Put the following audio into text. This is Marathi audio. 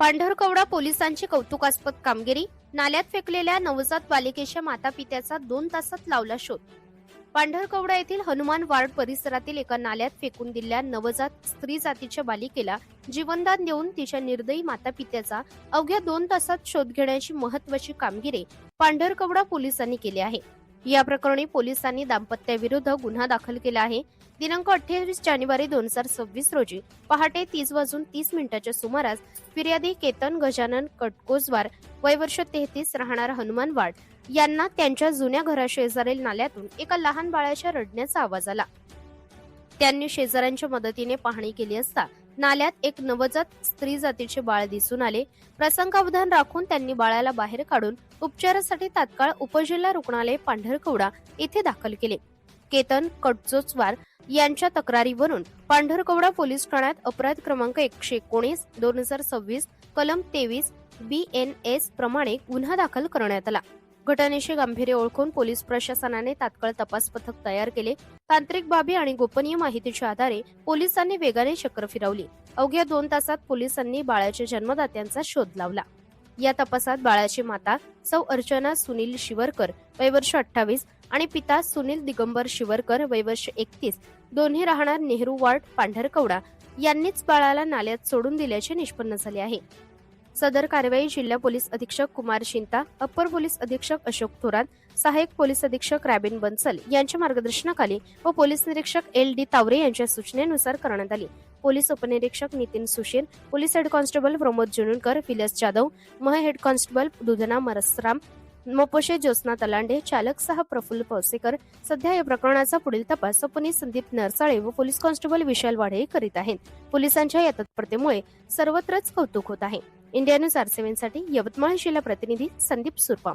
पांढरकवडा पोलिसांची कौतुकास्पद कामगिरी नाल्यात फेकलेल्या नवजात बालिकेच्या माता पित्याचा दोन तासात लावला शोध. पांढरकवडा येथील हनुमान वार्ड परिसरातील एका नाल्यात फेकून दिलेल्या नवजात स्त्री जातीच्या बालिकेला जीवनदान देऊन तिच्या निर्दयी माता पित्याचा अवघ्या दोन तासात शोध घेण्याची महत्वाची कामगिरी पांढरकवडा पोलिसांनी केली आहे. या प्रकरणी पोलिसांनी दाम्पत्याविरुद्ध गुन्हा दाखल केला आहे. दिनांक अठ्ठावीस जानेवारी दोन हजार सव्वीस रोजी पहाटे तीस वाजून तीस मिनिटाच्या सुमारास फिर्यादी केतन गजानन कटकोजवार वय वर्ष तेहतीस राहणार हनुमानवाड यांना त्यांच्या जुन्या घराशेजारील नाल्यातून एका लहान बाळाच्या रडण्याचा आवाज आला. त्यांनी शेजाऱ्यांच्या मदतीने पाहणी केली असता नाल्यात एक नवजात स्त्री जातीचे बाळ दिसून आले. प्रसंगावधान राखून त्यांनी बाळाला बाहेर काढून उपचारासाठी तात्काळ उपजिल्हा रुग्णालय पांढरकवडा येथे दाखल केले. केतन कटजोचवार यांच्या तक्रारीवरून पांढरकवडा पोलीस ठाण्यात अपराध क्रमांक एकशे एकोणीस दोन हजार सव्वीस कलम तेवीस बी एन एस प्रमाणे गुन्हा दाखल करण्यात आला. घटनेशी गांभीर्य ओळखून पोलीस प्रशासनाने तात्काळ तपास पथक तयार केले. तांत्रिक बाबी आणि गोपनीय माहितीच्या आधारे पोलिसांनी वेगाने चक्र फिरवली. अवघ्या दोन तासात पोलिसांनी बाळाच्या जन्मदात्यांचा शोध लावला. या तपासात बाळाची माता सौ अर्चना सुनील शिवरकर वयवर्ष अठ्ठावीस आणि पिता सुनील दिगंबर शिवरकर वयवर्ष एकतीस. दोन्ही राहणार नेहरू वार्ड पांढरकवडा. यांनीच बाळाला नाल्यात सोडून दिल्याचे निष्पन्न झाले आहे. सदर कारवाई जिल्हा पोलीस अधीक्षक कुमार शिंता अप्पर पोलीस अधीक्षक अशोक थोरात सहाय्यक पोलीस अधीक्षक रॅबिन बन्सल यांच्या मार्गदर्शनाखाली व पोलीस निरीक्षक एल डी तावरे यांच्या सूचनेनुसार करण्यात आली. पोलीस उपनिरीक्षक Nitin Sushil police head constable Pramod Jununkar Vilas Jadhav मह हेड कॉन्स्टेबल दुधना मरसराम मोपोशे ज्योत्ना तलांडे चालक सह प्रफुल्ल पवसेकर. सध्या या प्रकरणाचा पुढील तपास पोलीस संदीप नरसाळे व पोलीस कॉन्स्टेबल विशाल वाढे करीत आहेत. पोलिसांच्या या तत्परतेमुळे सर्वत्रच कौतुक होत आहे. इंडिया न्यूज आर सेव्हनसाठी यवतमाळ जिल्हा प्रतिनिधी संदीप सुरपाम.